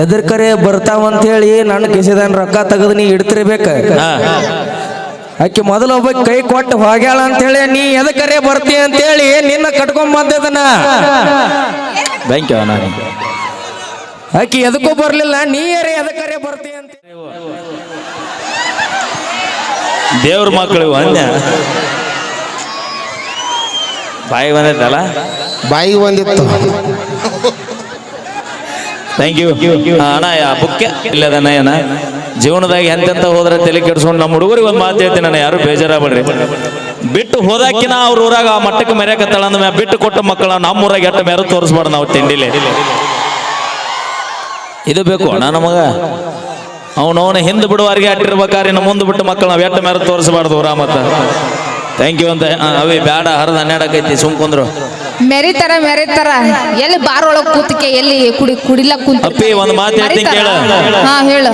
ಎದ್ರ ಕರೆ ಬರ್ತಾವಂತ ಹೇಳಿ ನನ್ನ ಕಿಸಿದಾನ ರೊಕ್ಕ ತೆಗೆದು ನೀ ಇಡ್ತಿರ್ಬೇಕ. ಆಕೆ ಮೊದಲು ಮೊದಲ ಒಬ್ಬ ಕೈ ಕೊಟ್ಟು ಹೋಗ್ಯಾಳ ಅಂತ ಹೇಳಿ ನೀ ಎದಕರೆ ಬರ್ತೀಯ ಅಂತ ಹೇಳಿ ನಿನ್ನ ಕಟ್ಕೊಂಡ್ ಬಂದದನ ಆಕಿ ಎದಕ್ಕೂ ಬರ್ಲಿಲ್ಲ ನೀ ಯಾರೇ ಎದಕರೆ ಬರ್ತೀಯ ಅಂತ. ದೇವ್ರ ಮಕ್ಕಳು ಅನ್ಯ ಬಾಯಿ ಬಂದಿತ್ತಲ್ಲ? ಬಾಯಿ ಬಂದಿತ್ತು. ಥ್ಯಾಂಕ್ ಯು ಅಣ್ಣ ಬುಕ್ಕೆ? ಇಲ್ಲದಣ್ಣ ಏನ? ಜೀವನದಾಗ ಎಂತೆಂತ ಹೋದ್ರೆ ತಲೆ ಕೆಡ್ಸ್ಕೊಂಡು ನಮ್ಮ ಹುಡುಗರಿಗೆ ಒಂದು ಮಾತು ಹೇಳ್ತೀನಿ ನಾನು, ಯಾರು ಬೇಜಾರಾಗ್ಬೇಡ್ರಿ. ಬಿಟ್ಟು ಹೋದಾಕಿನ ಅವ್ರ ಊರಾಗ ಆ ಮಟ್ಟಕ್ಕೆ ಮೆರೆಕತ್ತಾಳ ಅಂದ ಬಿಟ್ಟು ಕೊಟ್ಟ ಮಕ್ಕಳ ನಮ್ಮ ಊರಾಗ ಎಟ್ಟ ಮೆರೆ ತೋರಿಸ್ಬಾರ್ದು ನಾವು ತಿಂಡಿಲಿ. ಇದು ಬೇಕು ಅಣ್ಣ ನಮಗ. ಅವನವನ ಹಿಂದೆ ಬಿಡುವಾರಿಗೆ ಅಟ್ಟಿರ್ಬೇಕಾದ್ರೆ ಇನ್ನು ಮುಂದೆ ಬಿಟ್ಟು ಮಕ್ಕಳು ನಾವು ಎಟ್ಟ ಮೆರೆ ತೋರಿಸ್ಬಾರ್ದು ಊರ ಮತ್ತ. ಥ್ಯಾಂಕ್ ಯು ಅಂತ ಅವೇ, ಬ್ಯಾಡ, ಹರಿದ ಹನ್ನೆರಡಕ್ಕೈತಿ ಸುಮ್ ಕುಂದ್ರು. ಮೆರಿತಾರ ಮೆರಿತಾರ. ಎಲ್ಲಿ ಬಾರ್ ಒಳಗ್ ಕೂತಕ್ಕೆ ಎಲ್ಲಿ ಕುಡಿ ಕುಡಿಲಕ್ ಕುಂತ ಅಪ್ಪಿ, ಒಂದ್ ಮಾತು ಹೇಳ್ತೀನಿ ಕೇಳು. ಹಾ ಹೇಳು.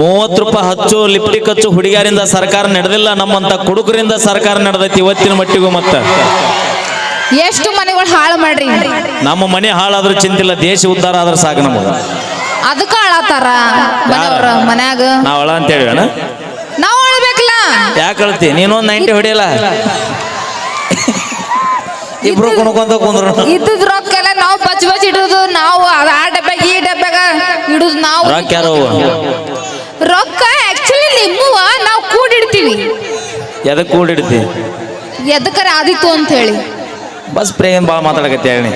ಮೂವತ್ತು ರೂಪಾಯಿ ಹಚ್ಚು ಲಿಪ್ಟಿಕ್ ಹಚ್ಚು ಹುಡುಗಿಯರಿಂದ ಸರ್ಕಾರ ನಡೆದಿಲ್ಲ ನಮ್ಮಂತ ಕುಡುಕರಿಂದ ಸರ್ಕಾರ ನಡೆದೈತಿ ಇವತ್ತಿನ ಮಟ್ಟಿಗೂ ಮತ್ತೆ. ಎಷ್ಟು ಮನೆಗಳು ಹಾಳು ಮಾಡ್ರಿ? ನಮ್ಮ ಮನೆ ಹಾಳಾದ್ರೂ ಚಿಂತಿಲ್ಲ ದೇಶ ಉದ್ಧಾರ ಆದ್ರೆ ಸಾಕು ನಮಗ. ಅದಕ್ಕ ಹಾಳಾತಾರ ಮನೆಯವ್ರ ಮನ್ಯಾಗ? ನಾವ್ ಅಂತ ಹೇಳಿ ನಾವು ಯಾಕೆ ಅಳ್ತಿ ನೀನೊಂದು ನೈಂಟಿ ಹೊಡಿಯಲ್ಲ? ಇಬ್ರು ಕುಣ್ಕೊಂತ ಕುಂದ್ರು ಇದ್ದದ್ ರೊಕ್ಕ ಎಲ್ಲ ನಾವು ಬಚ್ ಬಚ್ ಇಡುದು ನಾವು ಆ ಡಬ್ಯಾಗ ಈ ಡಬ್ಯಾಗ ಇಡುದು ನಾವು. ರೊಕ್ಕ ಯಾರು ರೊಕ್ಕ ಆಕ್ಚುಲಿ ನಿಮ್ಮುವ ನಾವು ಕೂಡಿಡ್ತೀವಿ. ಎದಕ್ ಕೂಡಿಡ್ತಿ? ಎದಕ್ಕರ ಆದಿತ್ತು ಅಂತ ಹೇಳಿ ಬಸ್ ಪ್ರೇಮ್ ಭಾಳ ಮಾತಾಡಕತ್ತೆ ಹೇಳಿ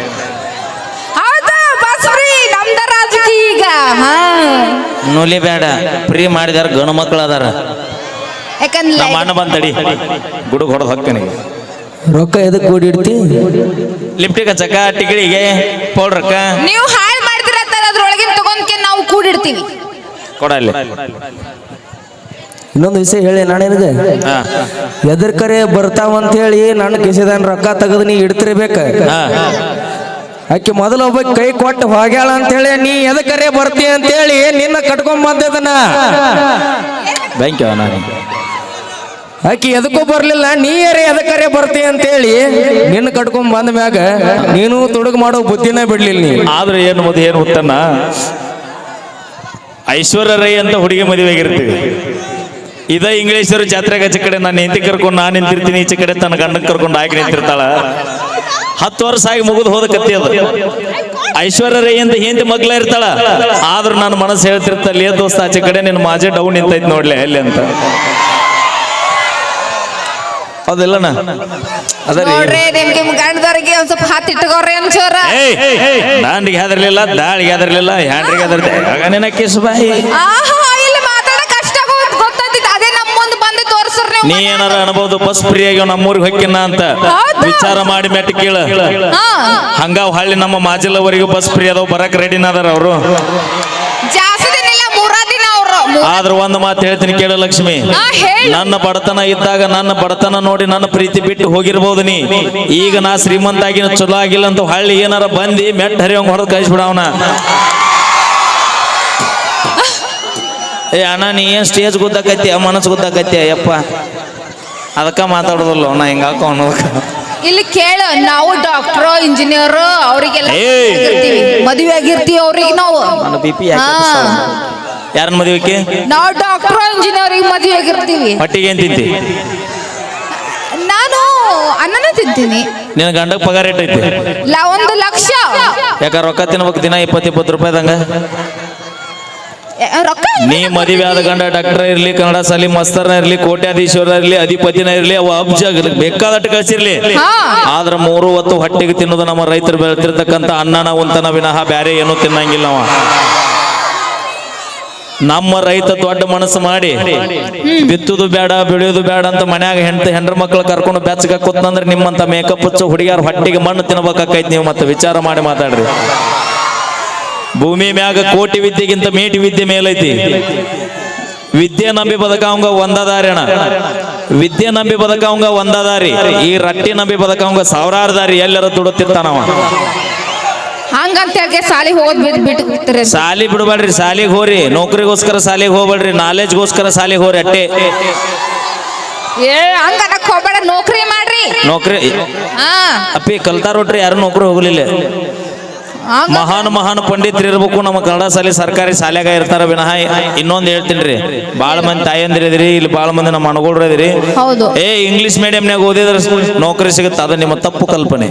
ಹೌದಾ ಬಸ್ ಫ್ರೀ ನಮ್ದ ರಾಜಕೀಯ ಈಗ. ಹಾ. ನೂಲಿ ಬೇಡ ಫ್ರೀ ಮಾಡಿದಾರ ಗಣ ಮಕ್ಕಳು ಅದಾರ. ಯಾಕಂದ್ರೆ ನಮ್ಮ ಅಣ್ಣ ಬಂತಡಿ ಗುಡುಗ್ ಹೊಡೆದು ಹೊಕ್ಕನಿಗೆ ರೊಕ್ಕ ಎದಕ್ ಕೂಡಿಡ್ತಿ? Lipstick ಹಚ್ಚಕ powder ಪೌಡ್ರಕ್ಕ. ನೀವು ಹಾಳು ಅದ್ರೊಳಗಿನ ತಗೊಂಡ್ಕೆ ನಾವು ಕೂಡಿಡ್ತೀವಿ. ಕೊಡಲ್ಲ ಇನ್ನೊಂದು ವಿಷಯ ಹೇಳಿ ನಾನೇನಿದೆ ಎದ್ರ ಕರೆ ಬರ್ತಾವಂತ ಹೇಳಿ ನನ್ನ ಕಿಸಿದಾನ ರೊಕ್ಕ ತೆಗೆದು ನೀ ಇಡ್ತಿರ್ಬೇಕ. ಬೇಕ ಆಕೆ ಮೊದಲ ಒಬ್ಬ ಕೈ ಕೊಟ್ಟು ಹೋಗ್ಯಾಳ ಅಂತ ಹೇಳಿ ನೀ ಎದಕರೆ ಬರ್ತೀಯ ಅಂತ ಹೇಳಿ ನಿನ್ನ ಕಟ್ಕೊಂಡ್ ಬಂದದನ ಬ್ಯಾಂಕ್ ನಾನು ಆಕಿ ಎದಕ್ಕೂ ಬರ್ಲಿಲ್ಲ, ನೀ ಯಾರೇ ಎದಕ್ಕರೆ ಬರ್ತಿ ಅಂತ ಹೇಳಿ ನಿನ್ನ ಕಟ್ಕೊಂಡ್ ಬಂದ ಮ್ಯಾಗ ನೀನು ತುಡುಗ ಮಾಡೋ ಬುದ್ಧಿನ ಬಿಡ್ಲಿಲ್ಲ ನೀ ಆದ್ರೆ ಏನು ಮದುವೆ, ಏನು ಉತ್ತನ್ನ? ಐಶ್ವರ್ಯ ರೈ ಅಂತ ಹುಡುಗಿ ಮದುವೆ ಆಗಿರ್ತೀವಿ ಇದ ಇಂಗ್ಲೀಷರು ಜಾತ್ರೆಗೆ ಆಚೆ ಕಡೆ ನಾನು ಹೆಂಡತಿ ಕರ್ಕೊಂಡು ನಾನು ನಿಂತಿರ್ತೀನಿ, ಈಚೆ ಕಡೆ ತನ್ನ ಗಂಡನ್ ಕರ್ಕೊಂಡು ಆಗಿ ನಿಂತಿರ್ತಾಳ. ಹತ್ತು ವರ್ಷ ಆಗಿ ಮುಗಿದು ಹೋದ ಕತ್ತಿ ಅದು. ಐಶ್ವರ್ಯ ರೈ ಅಂತ ಹಿಂದೆ ಮಗ್ಲ ಇರ್ತಾಳ. ಆದ್ರೂ ನನ್ನ ಮನಸ್ಸು ಹೇಳ್ತಿರ್ತಲ್ಲ ದೋಸ್ತ, ಆಚೆ ಕಡೆ ನಿನ್ನ ಮಾಜೆ ಡೌನ್ ನಿಂತೈತಿ ನೋಡ್ಲೆ, ಅಲ್ಲಿ ಅಂತ. ಹೌದಿಲ್ಲಣ್ಣ ಅದ ರೀ. ನೋಡ್ರಿ ನಿಮ್ ನಿಮ್ ಗಂಡದವ್ರಿಗೆ ಒಂದ್ ಸ್ವಲ್ಪ ಹತ್ತಿ ಇಟ್ಕೋರಿ ಅನ್ಸೋರ ಏಯ್ ದಾಂಡಿಗೆ ಹೆದರ್ಲಿಲ್ಲ ದಾಳಿಗೆ ಹೆದರ್ಲಿಲ್ಲ ಹ್ಯಾಂಡ್ರಿಗೆ ಹೆದರ್ತೆ ಆಗ ನಿನ್ನ ಕಿಸ್ ಬಾಯಿ. ಆಹಾ ಇಲ್ಲಿ ಮಾತಾಡಕ್ ಕಷ್ಟ ಗೊತ್ತಾದಿತ್ತು ಅದೇ ನಮ್ಮ ಮುಂದೆ ಬಂದು ತೋರ್ಸ್ರಿ ನೀವು ನೀ ಏನಾರ ಅನ್ಬೋದು ಬಸ್ ಫ್ರೀ ಆಗಿ ನಮ್ಮೂರಿಗೆ ಹೊಕ್ಕಿನ ಅಂತ. ಹೌದಾ? ವಿಚಾರ ಮಾಡಿ ಮೆಟ್ಟ ಕೇಳ. ಹಾ. ಹಂಗ ಹಳ್ಳಿ ನಮ್ಮ ಮಾಜಿಲ್ಲವರೆಗೂ ಬಸ್ ಫ್ರೀ ಅದಾವ ಬರಕ್ ರೆಡಿನ ಅದಾರ ಅವರು. ಜಾಸ್ತಿ ಆದ್ರ ಒಂದ್ ಮಾತು ಹೇಳ್ತೀನಿ ಕೇಳ ಲಕ್ಷ್ಮಿ. ನನ್ನ ಬಡತನ ಇದ್ದಾಗ ನನ್ನ ಬಡತನ ನೋಡಿ ನನ್ನ ಪ್ರೀತಿ ಬಿಟ್ಟು ಹೋಗಿರ್ಬೋದು ನೀ. ಈಗ ನಾ ಶ್ರೀಮಂತ ಆಗಿನ ಚಲೋ ಆಗಿಲ್ಲ ಅಂತ ಹಳ್ಳಿ ಏನಾರ ಬಂದಿ ಮೆಟ್ಟ ಹರಿಯೋಂಗ್ ಹೊಡೆದು ಕಳಿಸ್ಬಿಡವನ ಏ ಅಣ್ಣ ನೀ ಏನ್ ಸ್ಟೇಜ್ ಗುದ್ದಕತ್ತಿ? ಮನಸ್ಸು ಗುದ್ದಕತ್ತಿ? ಯಪ್ಪ ಅದಕ್ಕ ಮಾತಾಡೋದಲ್ಲ ನಾ ಹಿಂಗಾಕ ಅನ್ನೋದಕ್ಕ. ಇಲ್ಲಿ ಕೇಳು ನಾವು ಡಾಕ್ಟರ್ ಇಂಜಿನಿಯರ್ ಅವರಿಗೆಲ್ಲ. ಮದುವೆ ಆಗಿರ್ತೀವಿ ಅವ್ರಿಗೆ ನಾವು. ಯಾರನ್ನ ಮದುವೆಕ್ಕೆ ನಾವು ಡಾಕ್ಟರ್ ಇಂಜಿನಿಯರ್ ಮದುವೆ ಆಗಿರ್ತೀವಿ ಹೊಟ್ಟಿಗೆ ಏನ್ ತಿಂತಿ? ನಾನು ಅನ್ನನೇ ತಿಂತೀನಿ. ನಿನ್ನ ಗಂಡ ಪಗಾರ ಐತೆ ಲ ಒಂದು ಲಕ್ಷ. ಯಾಕ ರೊಕ್ಕ ತಿನ್ಬೇಕು ದಿನ ಇಪ್ಪತ್ತು ಇಪ್ಪತ್ತು ರೂಪಾಯಿದಂಗ ಎ, ರೊಕ್ಕ ನೀ ಮದುವೆ ಆದ ಗಂಡ ಡಾಕ್ಟರ್ ಇರ್ಲಿ ಕನ್ನಡ ಸಾಲಿ ಮಸ್ತರ್ನ ಇರ್ಲಿ ಕೋಟ್ಯಾಧೀಶ್ವರ ಇರ್ಲಿ ಅಧಿಪತಿನ ಇರ್ಲಿ ಅವ ಅಬ್ಜ ಬೇಕಾದಟ್ಟು ಕಳ್ಸಿರ್ಲಿ. ಹಾ. ಆದ್ರ ಮೂರು ಹೊತ್ತು ಹೊಟ್ಟೆಗೆ ತಿನ್ನೋದು ನಮ್ಮ ರೈತರು ಬೆಳೆತಿರ್ತಕ್ಕಂಥ ಅನ್ನನ ಉಂತನ ವಿನಃ ಬ್ಯಾರೆ ಏನು ತಿನ್ನಂಗಿಲ್ಲ ಅವ. ನಮ್ಮ ರೈತ ದೊಡ್ಡ ಮನಸ್ಸು ಮಾಡಿ ಬಿತ್ತುದು ಬೇಡ ಬೆಳೆಯೋದು ಬೇಡ ಅಂತ ಮನ್ಯಾಗ ಹೆಂಡತಿ ಹೆಂಡ್ರ ಮಕ್ಳು ಕರ್ಕೊಂಡು ಬೆಚ್ಚಗ ಕೂತ್ನಂದ್ರೆ ನಿಮ್ಮಂತ ಮೇಕಪ್ ಹಚ್ಚು ಹುಡುಗಿಯರ ಹೊಟ್ಟಿಗೆ ಮಣ್ಣು ತಿನ್ಬೇಕಾಕೈತಿ ನೀವು ಮತ್ತೆ ವಿಚಾರ ಮಾಡಿ ಮಾತಾಡ್ರಿ. ಭೂಮಿ ಮ್ಯಾಗ ಕೋಟಿ ವಿದ್ಯೆಗಿಂತ ಮೇಟಿ ವಿದ್ಯೆ ಮೇಲೈತಿ. ವಿದ್ಯೆ ನಂಬಿ ಬದಕಾವಂಗ ಒಂದದಾರಿ ಅಣ್ಣ. ವಿದ್ಯೆ ನಂಬಿ ಬದಕಾವಂಗ ಒಂದದಾರಿ ಈ ರಟ್ಟಿ ನಂಬಿ ಬದಕಾವಂಗ ಸಾವಿರಾರು ದಾರಿ ಎಲ್ಲರ ದುಡುತ್ತಿರ್ತಾನವ. ಹಂಗಂತ ಹೇಳಿ ಸಾಲಿ ಹೋಗೋದ್ ಬಿಟ್ಟು ಬಿಟ್ಟು ಸಾಲಿ ಬಿಡಬೇಡ್ರಿ ಸಾಲಿಗೆ ಹೋರಿ ನೌಕರಿಗೋಸ್ಕರ ಸಾಲಿಗೆ ಹೋಗ್ಬೇಡ್ರಿ ನಾಲೆಜ್ಗೋಸ್ಕರ ಸಾಲಿಗೆ ಹೋರಿ ಅಟ್ಟೆ. ಏ ಹಂಗ ಅನ್ನಕ್ ಹೋಗ್ಬೇಡ ನೌಕರಿ ಮಾಡ್ರಿ. ನೌಕರಿ ಹಾ. ಅಪ್ಪಿ ಕಲ್ತಾರ ಒಟ್ರಿ ಯಾರು ನೌಕರಿ ಹೋಗ್ಲಿಲ್ಲ. ಹಂಗ ಮಹಾನ್ ಮಹಾನ್ ಪಂಡಿತರು ಇರ್ಬೇಕು ನಮ್ಮ ಕನ್ನಡ ಶಾಲೆ ಸರ್ಕಾರಿ ಶಾಲೆಗ ಇರ್ತಾರ ವಿನಃ ಇನ್ನೊಂದು ಹೇಳ್ತೀನಿ ರೀ ಬಾಳ ಮಂದಿ ತಾಯಂದಿರಿದ್ರಿ ಇಲ್ಲಿ ಬಾಳ ಮಂದಿ ನಮ್ಮ ಅಣಗೋಳ್ರು ಇದ್ರಿ. ಏ ಇಂಗ್ಲಿಷ್ ಮೀಡಿಯಂನಾಗ ಓದಿದ್ರೆ ನೌಕರಿ ಸಿಗುತ್ತೆ ಅದು ನಿಮ್ಮ ತಪ್ಪು ಕಲ್ಪನೆ.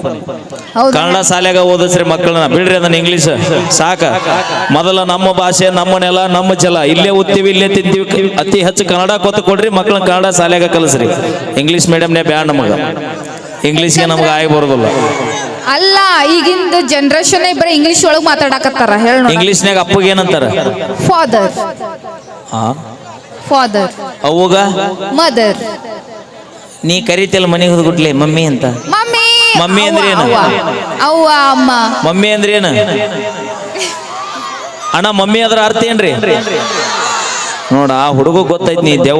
ಕನ್ನಡ ಶಾಲೆಗ ಓದಿಸ್ರಿ ಮಕ್ಕಳನ್ನ ಬಿಡ್ರಿ ಅದನ್ನ ಇಂಗ್ಲಿಷ್ ಸಾಕ. ಮೊದಲ ನಮ್ಮ ಭಾಷೆ ನಮ್ಮ ನೆಲ ನಮ್ಮ ಜಲ. ಇಲ್ಲೇ ಓದ್ತೀವಿ ಇಲ್ಲೇ ತಿಂತೀವಿ. ಅತಿ ಹೆಚ್ಚು ಕನ್ನಡ ಕೊತ್ತು ಕೊಡ್ರಿ ಮಕ್ಕಳನ್ನ ಕನ್ನಡ ಶಾಲೆಗ ಕಲಿಸ್ರಿ. ಇಂಗ್ಲಿಷ್ ಮೀಡಿಯಂನೇ ಬ್ಯಾಡ ನಮಗ. ಇಂಗ್ಲಿಷ್ಗೆ ನಮ್ಗೆ ಆಗಿ ಬರೋದಿಲ್ಲ. ಅಲ್ಲ ಈಗಿಂದ ಜನರೇಷನ್ ಬರೀ ಇಂಗ್ಲಿಷ್ ಒಳಗ್ ಮಾತಾಡಕತ್ತಾರ ಹೇಳ ಇಂಗ್ಲಿಷ್ನ್ಯಾಗ ಅಪ್ಪಗೆ ಏನಂತಾರ? ಫಾದರ್ ಆ? ಫಾದರ್ ಅವಾಗ ಮದರ್ ನೀ ಕರಿತಿಲ್ಲ ಮನೆಗೆ ಹೋದ್ಗುಟ್ಲೆ ಮಮ್ಮಿ ಅಂತ? ಮಮ್ಮಿ ಮಮ್ಮಿ ಅಂದ್ರೆ ಏನು? ಅವ್ವ, ಅವ್ವ ಅಮ್ಮ. ಮಮ್ಮಿ ಅಂದ್ರೆ ಏನು? ಅಣ್ಣ ಮಮ್ಮಿ ಅದ್ರ ಅರ್ಥ ಏನ್ರಿ? ನೋಡ ಆ ಹುಡುಗ ಗೊತ್ತೈತಿ ನೀ ದೆವ್ವ.